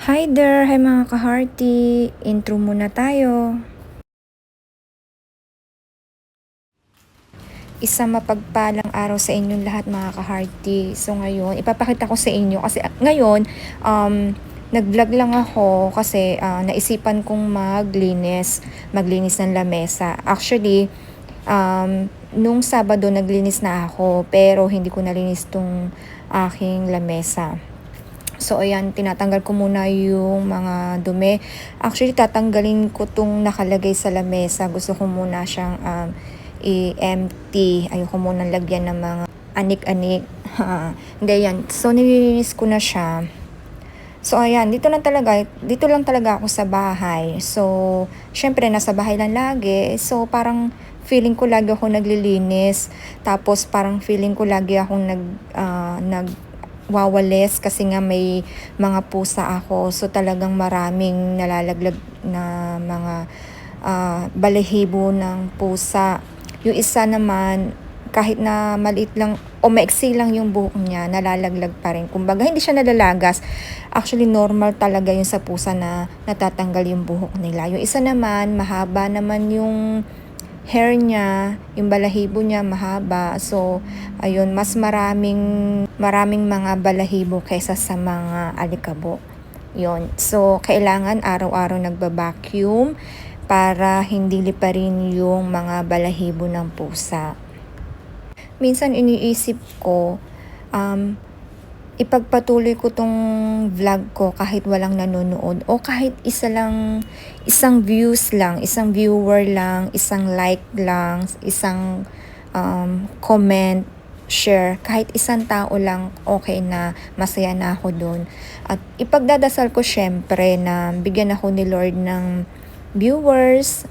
Hi there! Hi mga ka-hearty! Intro muna tayo. Isang mapagpalang araw sa inyong lahat mga ka-hearty. So ngayon, ipapakita ko sa inyo kasi ah, ngayon, um, nag-vlog lang ako kasi ah, naisipan kong maglinis, maglinis ng lamesa. Actually, um, nung Sabado naglinis na ako pero hindi ko nalinis tong aking lamesa. So, ayan, tinatanggal ko muna yung mga dumi. Actually, tatanggalin ko tong nakalagay sa lamesa. Gusto ko muna siyang um, i-empty. Ayoko muna lagyan ng mga anik-anik. Hindi, yan. So, nililinis ko na siya. So, ayan, dito lang talaga, dito lang talaga ako sa bahay. So, syempre, nasa bahay lang lagi. So, parang feeling ko lagi ako naglilinis. Tapos, parang feeling ko lagi akong nag, ah, nag wawalis kasi nga may mga pusa ako. So talagang maraming nalalaglag na mga uh, balahibo ng pusa. Yung isa naman, kahit na maliit lang o maiksi lang yung buhok niya, nalalaglag pa rin. Kumbaga, hindi siya nalalagas. Actually, normal talaga yun sa pusa na natatanggal yung buhok nila. Yung isa naman, mahaba naman yung hair niya, yung balahibo niya mahaba. So, ayun, mas maraming maraming mga balahibo kaysa sa mga alikabo. Yon. So, kailangan araw-araw nagba-vacuum para hindi liparin yung mga balahibo ng pusa. Minsan iniisip ko, um, ipagpatuloy ko tong vlog ko kahit walang nanonood o kahit isa lang isang views lang, isang viewer lang, isang like lang, isang um, comment, share, kahit isang tao lang okay na masaya na ako doon. At ipagdadasal ko syempre na bigyan ako ni Lord ng viewers,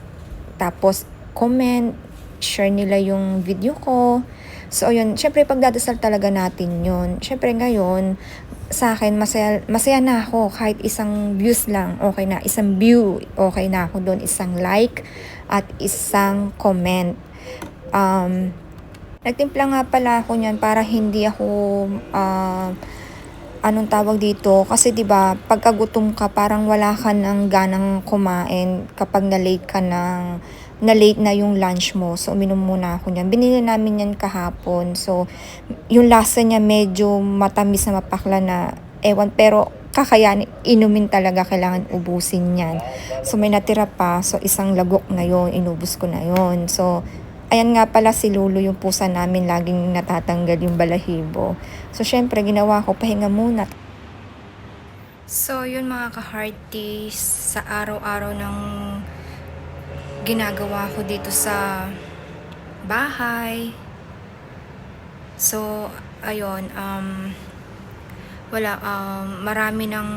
tapos comment, share nila yung video ko, So, yun, syempre pagdadasal talaga natin yun. Syempre ngayon, sa akin, masaya, masaya na ako kahit isang views lang, okay na. Isang view, okay na ako doon. Isang like at isang comment. Um, nagtimpla nga pala ako niyan para hindi ako uh, anong tawag dito kasi 'di ba pagkagutom ka parang wala ka nang ganang kumain kapag na late ka ng na late na yung lunch mo. So, uminom muna ako niyan. Binili namin yan kahapon. So, yung lasa niya medyo matamis na mapakla na ewan. Pero, kakayanin, inumin talaga, kailangan ubusin yan. So, may natira pa. So, isang lagok na yon inubos ko na yon So, ayan nga pala si Lulu yung pusa namin laging natatanggal yung balahibo. So, syempre, ginawa ko, pahinga muna. So, yun mga ka-hearty, sa araw-araw ng ginagawa ko dito sa bahay. So, ayun, um, wala, um, marami ng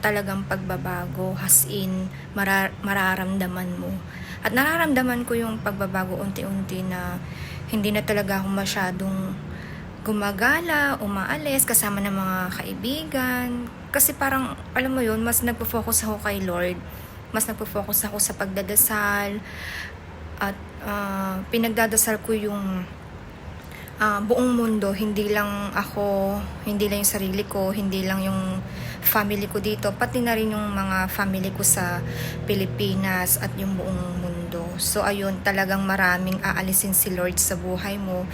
talagang pagbabago, as in, marar- mararamdaman mo. At nararamdaman ko yung pagbabago unti-unti na hindi na talaga ako masyadong gumagala, umaalis, kasama ng mga kaibigan. Kasi parang, alam mo yun, mas nagpo-focus ako kay Lord mas nagpo-focus ako sa pagdadasal at uh, pinagdadasal ko yung uh, buong mundo, hindi lang ako, hindi lang yung sarili ko, hindi lang yung family ko dito, pati na rin yung mga family ko sa Pilipinas at yung buong mundo. So ayun, talagang maraming aalisin si Lord sa buhay mo.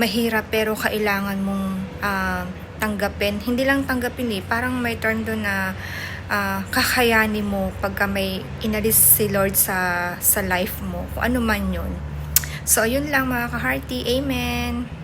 Mahirap pero kailangan mong uh, tanggapin. Hindi lang tanggapin eh, parang may turn doon na uh, kakayanin mo pagka may inalis si Lord sa, sa life mo, kung ano man yun. So, ayun lang mga ka-hearty. Amen!